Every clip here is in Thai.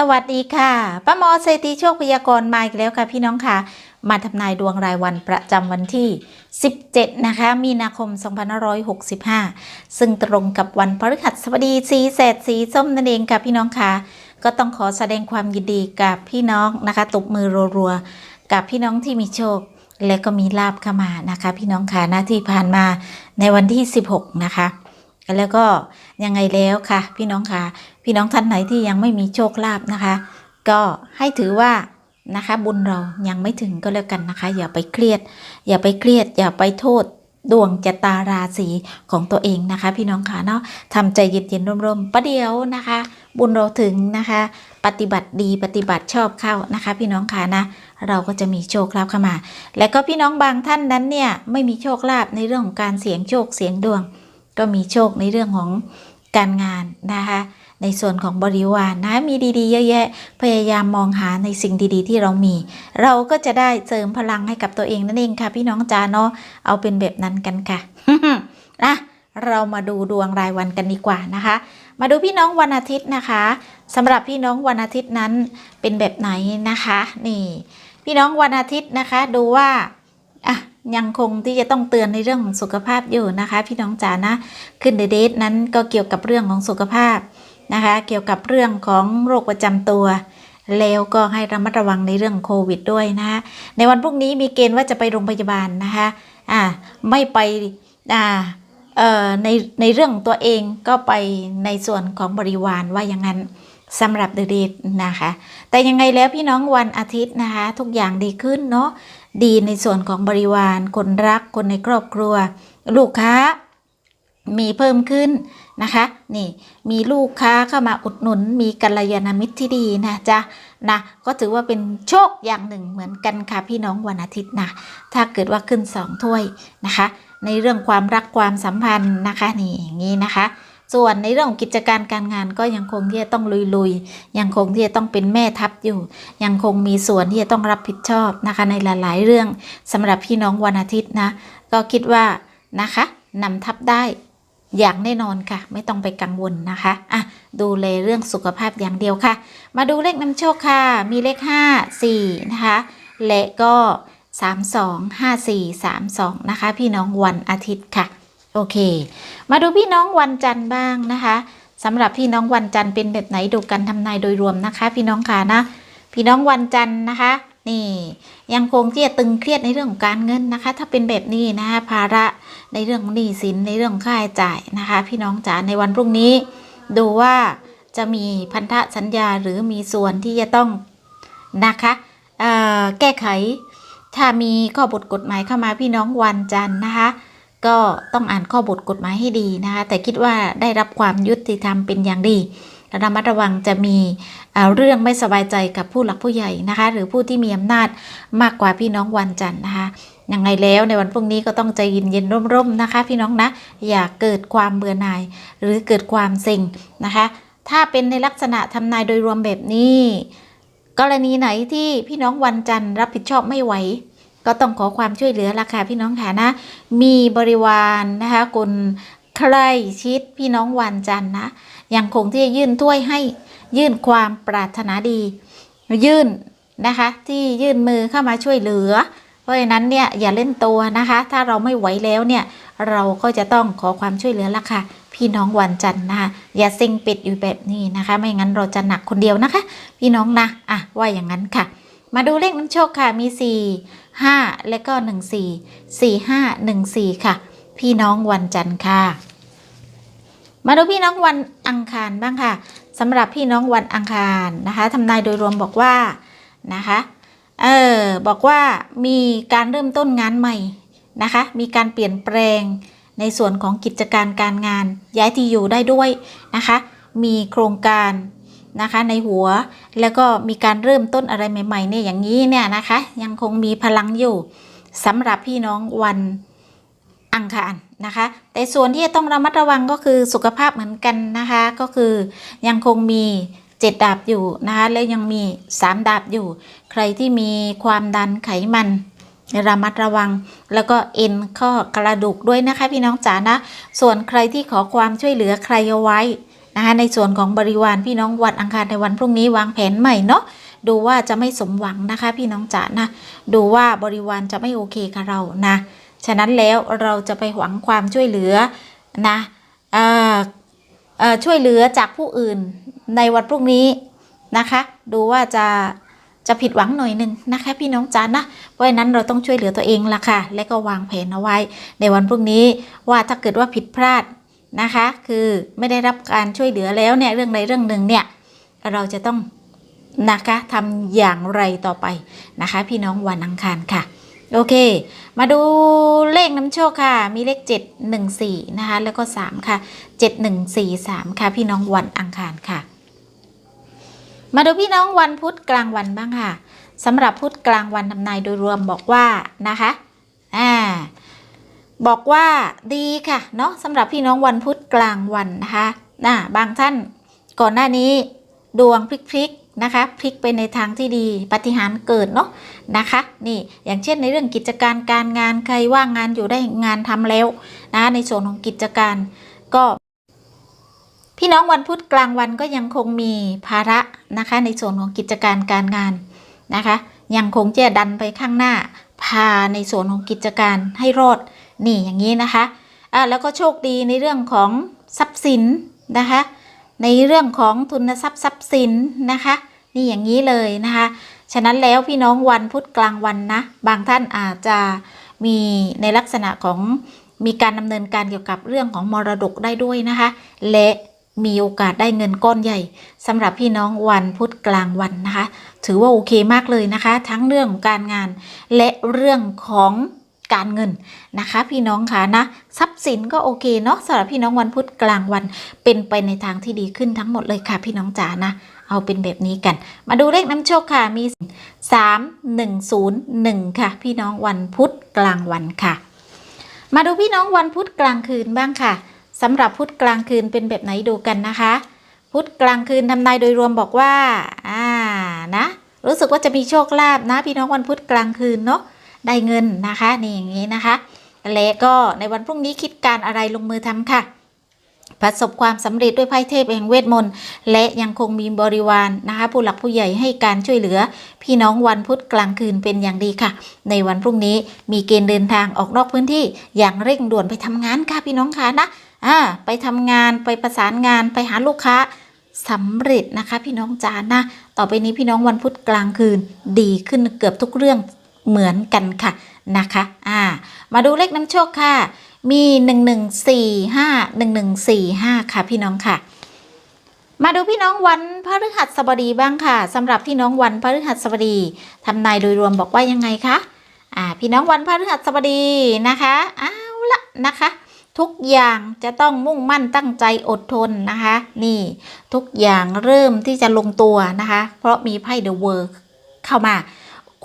สวัสดีค่ะ ป้าหมอเศรษฐีโชคพยากรณ์มาอีกแล้วค่ะพี่น้องค่ะ มาทำนายดวงรายวันประจำวันที่ 17 นะคะ มีนาคม 2565 ซึ่งตรงกับวันพฤหัสบดีสีแสดสีส้มนั่นเองค่ะพี่น้องค่ะ ก็ต้องขอแสดงความยินดีกับพี่น้องนะคะตบมือรัวๆ กับพี่น้องที่มีโชค และก็มีลาบเข้ามานะคะ พี่น้องค่ะหน้าที่ผ่านมาในวันที่ 16 นะคะ แล้วก็ยังไงแล้วค่ะ พี่น้องค่ะ พี่น้องท่านไหนที่ยังไม่มีโชคลาภนะคะ ก็ให้ถือว่านะคะ บุญเรายังไม่ถึงก็แล้วกันนะคะ อย่าไปเครียด อย่าไปเครียด อย่าไปโทษดวงจตาราศีของตัวเองนะคะ พี่น้องค่ะเนาะทำใจเย็นๆร่มๆประเดี๋ยวนะคะ บุญเราถึงนะคะ ปฏิบัติดีปฏิบัติชอบเข้านะคะ พี่น้องค่ะนะ เราก็จะมีโชคลาภเข้ามา และก็พี่น้องบางท่านนั้นเนี่ยไม่มีโชคลาภในเรื่องของการเสี่ยงโชคเสี่ยงดวง ก็มีโชคในเรื่องของการงานนะคะ ในส่วนของบริวารนนะมีดีๆ เยอะแยะ พยายามมองหาในสิ่งดีๆ ที่เรามี เราก็จะได้เสริมพลังให้กับตัวเองนั่นเองค่ะ พี่น้องจ๋าเนาะเอาเป็นแบบนั้นกันค่ะอะเรามาดูดวงรายวันกันดีกว่านะคะ มาดูพี่น้องวันอาทิตย์นะคะสำหรับพี่น้องวันอาทิตย์นั้นเป็นแบบไหนนะคะ นี่ พี่น้องวันอาทิตย์นะคะ ดูว่าอะ ยังคงที่จะต้องเตือนในเรื่องของสุขภาพอยู่นะคะ พี่น้องจ๋านะขึ้นเดเดทนั้นก็เกี่ยวกับเรื่องของสุขภาพนะคะ เกี่ยวกับเรื่องของโรคประจำตัวแล้วก็ให้ระมัดระวังในเรื่องโควิดด้วยนะคะในวันพรุ่งนี้มีเกณฑ์ว่าจะไปโรงพยาบาลนะคะอ่าไม่ไปอ่าเอ่อในในเรื่องตัวเองก็ไปในส่วนของบริวารว่าอย่างนั้นสำหรับเดเดทนะคะ แต่ยังไงแล้วพี่น้องวันอาทิตย์นะคะ ทุกอย่างดีขึ้นเนาะ ดีในส่วนของบริวาร คนรัก คนในครอบครัว ลูกค้า มีเพิ่มขึ้นนะคะ นี่มีลูกค้าเข้ามาอุดหนุน มีกัลยาณมิตรที่ดีนะจ๊ะนะก็ถือว่าเป็นโชคอย่างหนึ่งเหมือนกันค่ะพี่น้องวันอาทิตย์นะถ้าเกิดว่าขึ้นสองถ้วยนะคะ ในเรื่องความรักความสัมพันธ์นะคะนี่อย่างนี้นะคะ ส่วนในเรื่องของกิจการการงานก็ยังคงที่จะต้องลุยๆ ยังคงที่จะต้องเป็นแม่ทัพอยู่ ยังคงมีส่วนที่จะต้องรับผิดชอบนะคะในหลาย ๆ เรื่องสำหรับพี่น้องวันอาทิตย์นะ ก็คิดว่านะคะนำทัพได้อย่างแน่นอนค่ะ ไม่ต้องไปกังวลนะคะอะดูแลเรื่องสุขภาพอย่างเดียวค่ะ มาดูเลขนำโชคค่ะ มีเลข 5 4 นะคะและก็ 3 2 5 4 3 2 นะคะ พี่น้องวันอาทิตย์ค่ะ โอเค มาดูพี่น้องวันจันทร์บ้างนะคะสำหรับพี่น้องวันจันทร์เป็นแบบไหนดูกันทำนายโดยรวมนะคะ พี่น้องค่ะนะพี่น้องวันจันทร์นะคะ นี่ยังคงที่จะตึงเครียดในเรื่องของการเงินนะคะ ถ้าเป็นแบบนี้นะคะภาระในเรื่องหนี้สินในเรื่องค่าใช้จ่ายนะคะ พี่น้องจ๋าในวันพรุ่งนี้ ดูว่าจะมีพันธสัญญาหรือมีส่วนที่จะต้องนะคะแก้ไข ถ้ามีข้อบทกฎหมายเข้ามาพี่น้องวันจันทร์นะคะ ก็ต้องอ่านข้อบทกฎหมายให้ดีนะคะแต่คิดว่าได้รับความยุติธรรมเป็นอย่างดีระมัดระวังจะมีเเรื่องไม่สบายใจกับผู้หลักผู้ใหญ่นะคะหรือผู้ที่มีอำนาจมากกว่าพี่น้องวันจันทร์นะคะยังไงแล้วในวันพรุ่งนี้ก็ต้องใจเย็นๆร่มๆนะคะ พี่น้องนะอย่าเกิดความเบื่อหน่าย หรือเกิดความเซ็งนะคะ ถ้าเป็นในลักษณะทำนายโดยรวมแบบนี้ กรณีไหนที่พี่น้องวันจันทร์รับผิดชอบไม่ไหว ก็ต้องขอความช่วยเหลือราคาพี่น้องค่ะนะ มีบริวารนะคะคนใกล้ชิดพี่น้องวันจันทร์นะยังคงที่จะยื่นถ้วยให้ยื่นความปรารถนาดี ยื่นนะคะที่ยื่นมือเข้ามาช่วยเหลือ เพราะฉะนั้นเนี่ยอย่าเล่นตัวนะคะ ถ้าเราไม่ไหวแล้วเนี่ยเราก็จะต้องขอความช่วยเหลือละค่ะ พี่น้องวันจันทร์นะคะอย่าเซ็งป็ดอยู่แบบนี้นะคะ ไม่งั้นเราจะหนักคนเดียวนะคะ พี่น้องนะอะว่าอย่างนั้นค่ะ มาดูเลขน้ำโชคค่ะมี4 5 และก็ 1 4 4 5 1 4 ค่ะ พี่น้องวันจันทร์ค่ะ มาดูพี่น้องวันอังคารบ้างค่ะสำหรับพี่น้องวันอังคารนะคะทำนายโดยรวมบอกว่านะคะเออบอกว่ามีการเริ่มต้นงานใหม่นะคะ มีการเปลี่ยนแปลงในส่วนของกิจการการงาน ย้ายที่อยู่ได้ด้วยนะคะ มีโครงการ นะคะในหัว แล้วก็มีการเริ่มต้นอะไรใหม่ๆเนี่ยอย่างนี้เนี่ยนะคะ ยังคงมีพลังอยู่สำหรับพี่น้องวันอังคารนะคะ แต่ส่วนที่จะต้องระมัดระวังก็คือสุขภาพเหมือนกันนะคะ ก็คือยังคงมีเจ็ดดาบอยู่นะคะแล้วยังมีสามดาบอยู่ ใครที่มีความดันไขมันระมัดระวัง แล้วก็เอ็นข้อกระดูกด้วยนะคะพี่น้องจ๋านะ ส่วนใครที่ขอความช่วยเหลือใครเอาไว้ นะคะในส่วนของบริวารพี่น้องวันอังคารในวันพรุ่งนี้วางแผนใหม่เนาะดูว่าจะไม่สมหวังนะคะพี่น้องจ๋านะ ดูว่าบริวารจะไม่โอเคกับเรานะ ฉะนั้นแล้วเราจะไปหวังความช่วยเหลือนะเอ่อเอ่อช่วยเหลือจากผู้อื่นในวันพรุ่งนี้นะคะ ดูว่าจะจะผิดหวังหน่อยหนึ่งนะคะพี่น้องจ๋านะ เพราะฉะนั้นเราต้องช่วยเหลือตัวเองละค่ะ และก็วางแผนเอาไว้ ในวันพรุ่งนี้ว่าถ้าเกิดว่าผิดพลาด นะคะ คือไม่ได้รับการช่วยเหลือแล้วเนี่ยเรื่องใดเรื่องหนึ่งเนี่ยเราจะต้องนะคะทำอย่างไรต่อไปนะคะ พี่น้องวันอังคารค่ะ โอเค มาดูเลขน้ำโชคค่ะ มีเลข 7 1 4 นะคะ แล้วก็ 3 ค่ะ 7 1 4 3 ค่ะพี่น้องวันอังคารค่ะ มาดูพี่น้องวันพุธกลางวันบ้างค่ะสำหรับพุธกลางวันทำนายโดยรวมบอกว่านะคะอ่า บอกว่าดีค่ะเนาะสำหรับพี่น้องวันพุธกลางวันนะคะน่ะบางท่านก่อนหน้านี้ดวงพลิกๆนะคะพลิกไปในทางที่ดีปฏิหารเกิดเนาะนะคะ นี่อย่างเช่นในเรื่องกิจการการงานใครว่างงานอยู่ได้งานทำแล้วนะในส่วนของกิจการก็ พี่น้องวันพุธกลางวันก็ยังคงมีภาระนะคะ ในส่วนของกิจการการงานนะคะ ยังคงจะดันไปข้างหน้าพาในส่วนของกิจการให้รอด นี่อย่างนี้นะคะอะแล้วก็โชคดีในเรื่องของทรัพย์สินนะคะ ในเรื่องของทุนทรัพย์ทรัพย์สินนะคะ นี่อย่างนี้เลยนะคะ ฉะนั้นแล้วพี่น้องวันพุธกลางวันนะ บางท่านอาจจะมีในลักษณะของมีการดำเนินการเกี่ยวกับเรื่องของมรดกได้ด้วยนะคะ และมีโอกาสได้เงินก้อนใหญ่สำหรับพี่น้องวันพุธกลางวันนะคะ ถือว่าโอเคมากเลยนะคะ ทั้งเรื่องของการงาน และเรื่องของ การเงินนะคะ พี่น้องค่ะนะทรัพย์สินก็โอเคเนาะสำหรับพี่น้องวันพุธกลางวันเป็นไปในทางที่ดีขึ้นทั้งหมดเลยค่ะ พี่น้องจ๋านะ เอาเป็นแบบนี้กัน มาดูเลขน้ำโชคค่ะมี 3 1 0 1 ค่ะ พี่น้องวันพุธกลางวันค่ะ มาดูพี่น้องวันพุธกลางคืนบ้างค่ะสำหรับพุธกลางคืนเป็นแบบไหนดูกันนะคะ พุธกลางคืนทำนายโดยรวมบอกว่าอ่านะ รู้สึกว่าจะมีโชคลาภนะ พี่น้องวันพุธกลางคืนเนาะ ได้เงินนะคะนี่อย่างนี้นะคะและก็ในวันพรุ่งนี้คิดการอะไรลงมือทำค่ะ ประสบความสำเร็จด้วยไพ่เทพแห่งเวทมนต์และยังคงมีบริวารนะคะผู้หลักผู้ใหญ่ให้การช่วยเหลือ พี่น้องวันพุธกลางคืนเป็นอย่างดีค่ะ ในวันพรุ่งนี้มีเกณฑ์เดินทางออกนอกพื้นที่อย่างเร่งด่วนไปทำงานค่ะพี่น้องค่ะนะอ่าไปทำงานไปประสานงานไปหาลูกค้าสำเร็จนะคะพี่น้องจานะ ต่อไปนี้พี่น้องวันพุธกลางคืน ดีขึ้นเกือบทุกเรื่อง เหมือนกันค่ะนะคะอ่ามาดูเลขนำโชคค่ะ มี 1 1 4 5 1 1 4 5 ค่ะพี่น้องค่ะ มาดูพี่น้องวันพฤหัสบดีบ้างค่ะสำหรับพี่น้องวันพฤหัสบดีทำนายโดยรวมบอกว่ายังไงคะอ่าพี่น้องวันพฤหัสบดีนะคะเอาละนะคะทุกอย่างจะต้องมุ่งมั่นตั้งใจอดทนนะคะ นี่ทุกอย่างเริ่มที่จะลงตัวนะคะ เพราะมีไพ่เดอะเวิร์เข้ามา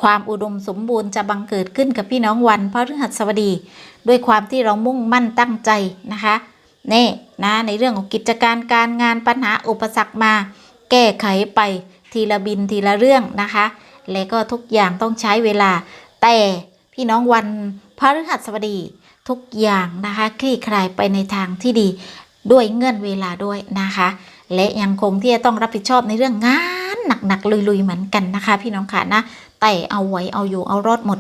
ความอุดมสมบูรณ์จะบังเกิดขึ้นกับพี่น้องวันพฤหัสบดี ด้วยความที่เรามุ่งมั่นตั้งใจนะคะนี่นะในเรื่องของกิจการการงานปัญหาอุปสรรคมา แก้ไขไปทีละบินทีละเรื่องนะคะ และก็ทุกอย่างต้องใช้เวลา แต่พี่น้องวันพฤหัสบดีทุกอย่างนะคะคลี่คลายไปในทางที่ดีด้วยเงื่อนเวลาด้วยนะคะ และยังคงที่จะต้องรับผิดชอบในเรื่องงานหนักๆลุยๆเหมือนกันนะคะ พี่น้องค่ะนะ แต่เอาไว้เอาอยู่เอารอดหมด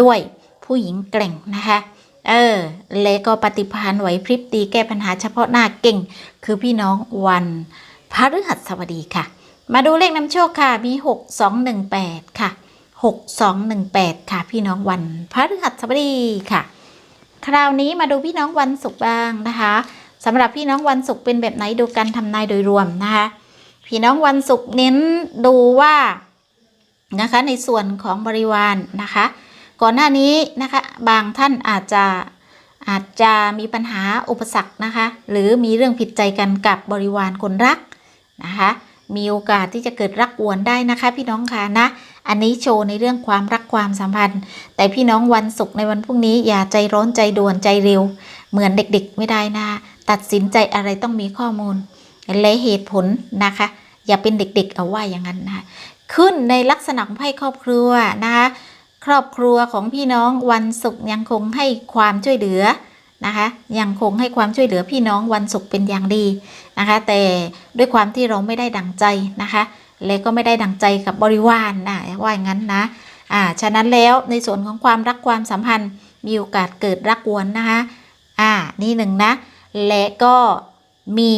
ด้วยผู้หญิงแกร่งนะคะ เออ และก็ปฏิภาณไหวพริบตีแก้ปัญหาเฉพาะหน้าเก่ง คือพี่น้องวันพฤหัสบดีค่ะ มาดูเลขนำโชคค่ะ มี 6 2 1 8 ค่ะ 6 2 1 8 ค่ะ พี่น้องวันพฤหัสบดีค่ะ คราวนี้มาดูพี่น้องวันศุกร์บ้างนะคะสำหรับพี่น้องวันศุกร์เป็นแบบไหนดูการทำนายโดยรวมนะคะ พี่น้องวันศุกร์เน้นดูว่า นะคะในส่วนของบริวารนะคะ ก่อนหน้านี้นะคะบางท่านอาจจะอาจจะมีปัญหาอุปสรรคนะคะ หรือมีเรื่องผิดใจกันกับบริวารคนรักนะคะ มีโอกาสที่จะเกิดรักอวนได้นะคะ พี่น้องค่ะนะ อันนี้โชว์ในเรื่องความรักความสัมพันธ์ แต่พี่น้องวันศุกร์ในวันพรุ่งนี้อย่าใจร้อนใจด่วนใจเร็ว เหมือนเด็กๆไม่ได้นะ ตัดสินใจอะไรต้องมีข้อมูลและเหตุผลนะคะ อย่าเป็นเด็กๆเอาว่าอย่างนั้นนะคะ ขึ้นในลักษณะของไพ่ครอบครัวนะคะครอบครัวของพี่น้องวันศุกร์ยังคงให้ความช่วยเหลือนะคะยังคงให้ความช่วยเหลือพี่น้องวันศุกร์เป็นอย่างดีนะคะ แต่ด้วยความที่เราไม่ได้ดังใจนะคะและก็ไม่ได้ดังใจกับบริวารนะว่าอย่างนั้นนะอ่าฉะนั้นแล้วในส่วนของความรักความสัมพันธ์มีโอกาสเกิดรักวนนะคะอ่านี่หนึ่งนะและก็มี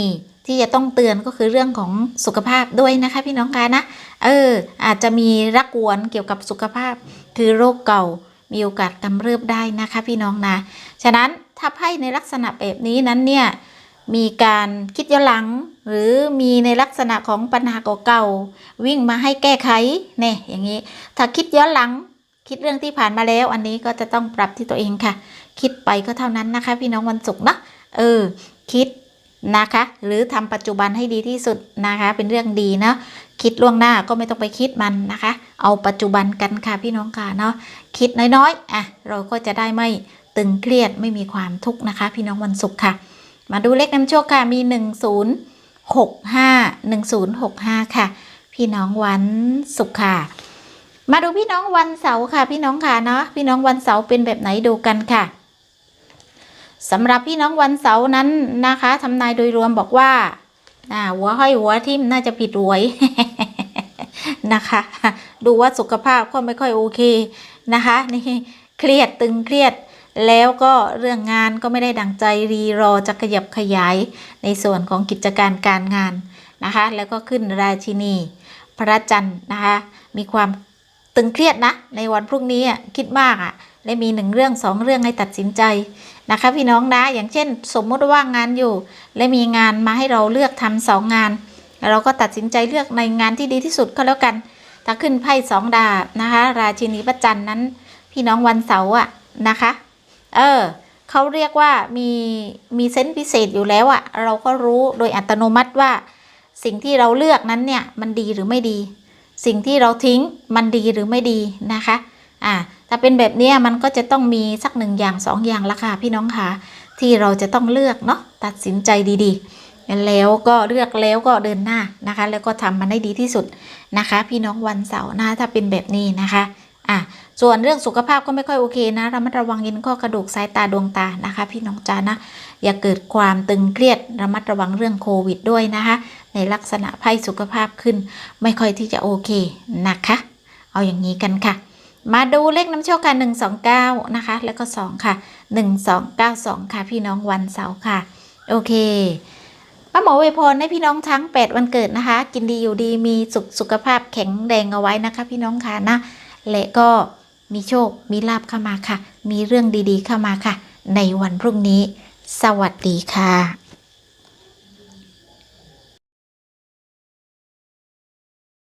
ที่จะต้องเตือนก็คือเรื่องของสุขภาพด้วยนะคะพี่น้องคะนะ เออ อาจจะมีรักวนเกี่ยวกับสุขภาพ คือโรคเก่า มีโอกาสกำเริบได้นะคะพี่น้องนะ ฉะนั้นถ้าไพ่ในลักษณะแบบนี้นั้นเนี่ย มีการคิดย้อนหลัง หรือมีในลักษณะของปัญหาเก่าๆวิ่งมาให้แก้ไขเนี่ยอย่างนี้ ถ้าคิดย้อนหลัง คิดเรื่องที่ผ่านมาแล้ว อันนี้ก็จะต้องปรับที่ตัวเองค่ะ คิดไปก็เท่านั้นนะคะ พี่น้องวันศุกร์นะเออ คิด นะคะ หรือทำปัจจุบันให้ดีที่สุดนะคะ เป็นเรื่องดีเนาะคิดล่วงหน้าก็ไม่ต้องไปคิดมันนะคะ เอาปัจจุบันกันค่ะพี่น้องค่ะเนาะคิดน้อยๆอะเราก็จะได้ไม่ตึงเครียดไม่มีความทุกข์นะคะ พี่น้องวันศุกร์ค่ะ มาดูเลขนำโชคค่ะมี 1 0 6 5 1 0 6 5 ค่ะ พี่น้องวันศุกร์ค่ะ มาดูพี่น้องวันเสาร์ค่ะ พี่น้องค่ะเนาะพี่น้องวันเสาร์เป็นแบบไหนดูกันค่ะ สำหรับพี่น้องวันเสาร์นั้นนะคะทำนายโดยรวมบอกว่าหัวห้อยหัวทิ่มน่าจะผิดหวยนะคะ ดูว่าสุขภาพก็ไม่ค่อยโอเคนะคะนี่เครียดตึงเครียดแล้วก็เรื่องงานก็ไม่ได้ดังใจรีรอจะขยับขยายในส่วนของกิจการการงานนะคะ แล้วก็ขึ้นราชินี พระจันทร์นะคะ มีความ ตึงเครียดนะ ในวันพรุ่งนี้อะคิดมากอะและมีหนึ่งเรื่องสองเรื่องให้ตัดสินใจนะคะพี่น้องนะอย่างเช่น สมมติว่างานอยู่ และมีงานมาให้เราเลือกทำสองงาน เราก็ตัดสินใจเลือกในงานที่ดีที่สุดก็แล้วกัน ถ้าขึ้นไพ่สองดาบนะคะ ราชินีพระจันนั้น พี่น้องวันเสาร์อะนะคะ เออเขาเรียกว่ามีมีเซนส์พิเศษอยู่แล้วอะเราก็รู้โดยอัตโนมัติว่า สิ่งที่เราเลือกนั้นเนี่ยมันดีหรือไม่ดี สิ่งที่เราทิ้งมันดีหรือไม่ดีนะคะอ่าถ้าเป็นแบบนี้มันก็จะต้องมีสักหนึ่งอย่างสองอย่างละค่ะพี่น้องค่ะที่เราจะต้องเลือกเนาะตัดสินใจดีๆ แล้วก็เลือกแล้วก็เดินหน้านะคะ แล้วก็ทำมันให้ดีที่สุดนะคะ พี่น้องวันเสาร์นะถ้าเป็นแบบนี้นะคะ อะส่วนเรื่องสุขภาพก็ไม่ค่อยโอเคนะระมัดระวังเย็นข้อกระดูกสายตาดวงตานะคะ พี่น้องจ้านะ อย่าเกิดความตึงเครียดระมัดระวังเรื่องโควิดด้วยนะคะ ในลักษณะภัยสุขภาพขึ้น ไม่ค่อยที่จะโอเคนะคะ เอาอย่างนี้กันค่ะ มาดูเลขน้ำโชคค่ะ129 นะคะ แล้วก็ 2 ค่ะ 1292 ค่ะ พี่น้องวันเสาร์ค่ะ โอเคป้าหมอเวพรให้พี่น้องทั้ง 8 วันเกิดนะคะ กินดีอยู่ดีมีสุขสุขภาพแข็งแรงเอาไว้นะคะ พี่น้องค่ะนะ และก็มีโชค มีลาบเข้ามาค่ะ มีเรื่องดีๆเข้ามาค่ะ ในวันพรุ่งนี้ สวัสดีค่ะ